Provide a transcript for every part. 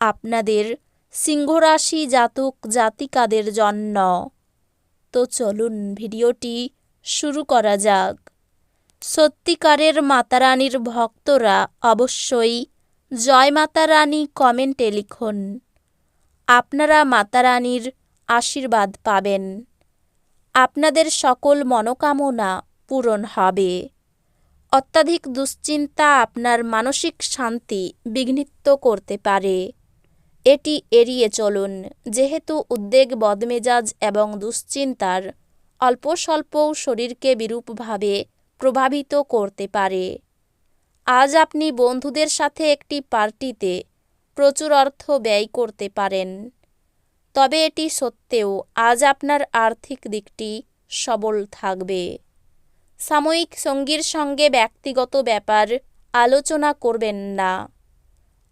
আপনাদের সিংহরাশি জাতক জাতিকাদের জন্য। তো চলুন ভিডিওটি শুরু করা যাক। সত্যিকারের মাতারানীর ভক্তরা অবশ্যই জয় মাতারানী কমেন্টে লিখুন। আপনারা মাতারানীর আশীর্বাদ পাবেন। আপনাদের সকল মনোকামনা পূরণ হবে। অত্যাধিক দুশ্চিন্তা আপনার মানসিক শান্তি বিঘ্নিত করতে পারে। এটি এড়িয়ে চলুন, যেহেতু উদ্বেগ, বদমেজাজ এবং দুশ্চিন্তার অল্প স্বল্পও শরীরকে বিরূপভাবে প্রভাবিত করতে পারে। আজ আপনি বন্ধুদের সাথে একটি পার্টিতে প্রচুর অর্থ ব্যয় করতে পারেন। তবে এটি সত্ত্বেও আজ আপনার আর্থিক দিকটি সবল থাকবে। সাময়িক সঙ্গীর সঙ্গে ব্যক্তিগত ব্যাপার আলোচনা করবেন না।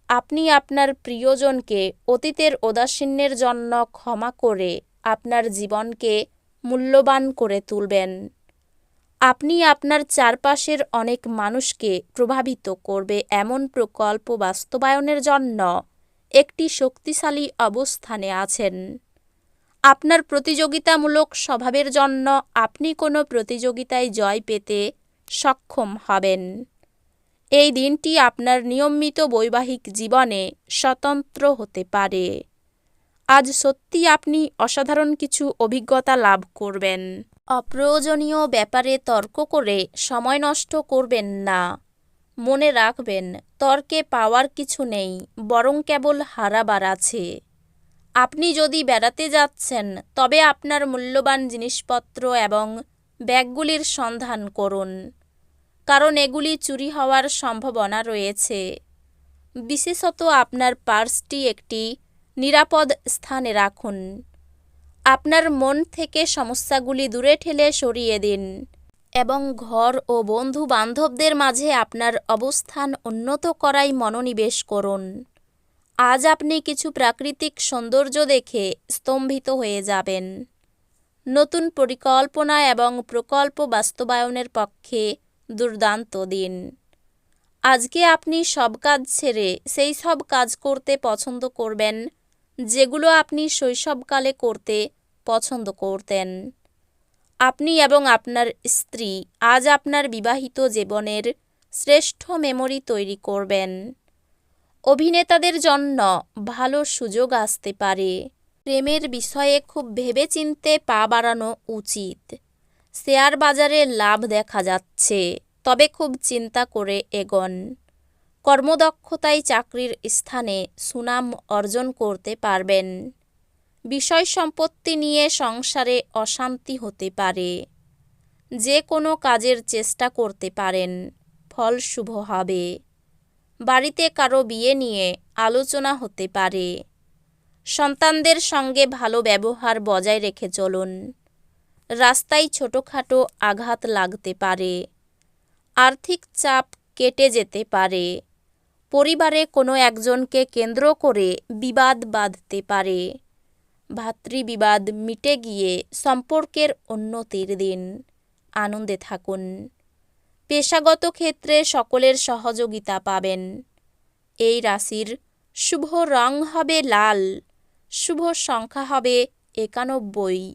আপনি আপনার প্রিয়জনকে অতীতের উদাসীন্যের জন্য ক্ষমা করে আপনার জীবনকে মূল্যবান করে তুলবেন। আপনি আপনার চারপাশের অনেক মানুষকে প্রভাবিত করবে এমন প্রকল্প বাস্তবায়নের জন্য একটি শক্তিশালী অবস্থানে আছেন। আপনার প্রতিযোগিতামূলক স্বভাবের জন্য আপনি কোনো প্রতিযোগিতায় জয় পেতে সক্ষম হবেন। এই দিনটি আপনার নিয়মিত বৈবাহিক জীবনে স্বতন্ত্র হতে পারে। আজ সত্যি আপনি অসাধারণ কিছু অভিজ্ঞতা লাভ করবেন। অপ্রয়োজনীয় ব্যাপারে তর্ক করে সময় নষ্ট করবেন না। মনে রাখবেন, তর্কে পাওয়ার কিছু নেই, বরং কেবল হারাবার আছে। আপনি যদি বেড়াতে যাচ্ছেন, তবে আপনার মূল্যবান জিনিসপত্র এবং ব্যাগগুলির সন্ধান করুন। কারণ এগুলি চুরি হওয়ার সম্ভাবনা রয়েছে। বিশেষত আপনার পার্সটি একটি নিরাপদ স্থানে রাখুন। আপনার মন থেকে সমস্যাগুলি দূরে ঠেলে সরিয়ে দিন এবং ঘর ও বন্ধু বান্ধবদের মাঝে আপনার অবস্থান উন্নত করাই মনোনিবেশ করুন। আজ আপনি কিছু প্রাকৃতিক সৌন্দর্য দেখে স্তম্ভিত হয়ে যাবেন। নতুন পরিকল্পনা এবং প্রকল্প বাস্তবায়নের পক্ষে দুর্দান্ত দিন। আজকে আপনি সব কাজ ছেড়ে সেই সব কাজ করতে পছন্দ করবেন, যেগুলো আপনি শৈশবকালে করতে পছন্দ করতেন। আপনি এবং আপনার স্ত্রী আজ আপনার বিবাহিত জীবনের শ্রেষ্ঠ মেমোরি তৈরি করবেন। অভিনেতাদের জন্য ভালো সুযোগ আসতে পারে। প্রেমের বিষয়ে খুব ভেবেচিন্তে পা বাড়ানো উচিত। শেয়ার বাজারে লাভ দেখা যাচ্ছে, তবে খুব চিন্তা করে এগোন। কর্মদক্ষতায় চাকরির স্থানে সুনাম অর্জন করতে পারবেন। বিষয় সম্পত্তি নিয়ে সংসারে অশান্তি হতে পারে। যে কোনো কাজের চেষ্টা করতে পারেন, ফল শুভ হবে। বাড়িতে কারও বিয়ে নিয়ে আলোচনা হতে পারে। সন্তানদের সঙ্গে ভালো ব্যবহার বজায় রেখে চলুন। রাস্তায় ছোটোখাটো আঘাত লাগতে পারে, আর্থিক চাপ কেটে যেতে পারে, পরিবারে কোনো একজনকে কেন্দ্র করে বিবাদ বাঁধতে পারে, ভাতৃবিবাদ মিটে গিয়ে সম্পর্কের উন্নতির দিন। আনন্দে থাকুন, পেশাগত ক্ষেত্রে সকলের সহযোগিতা পাবেন। এই রাশির শুভ রং হবে লাল, শুভ সংখ্যা হবে একানব্বই।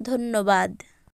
ধন্যবাদ।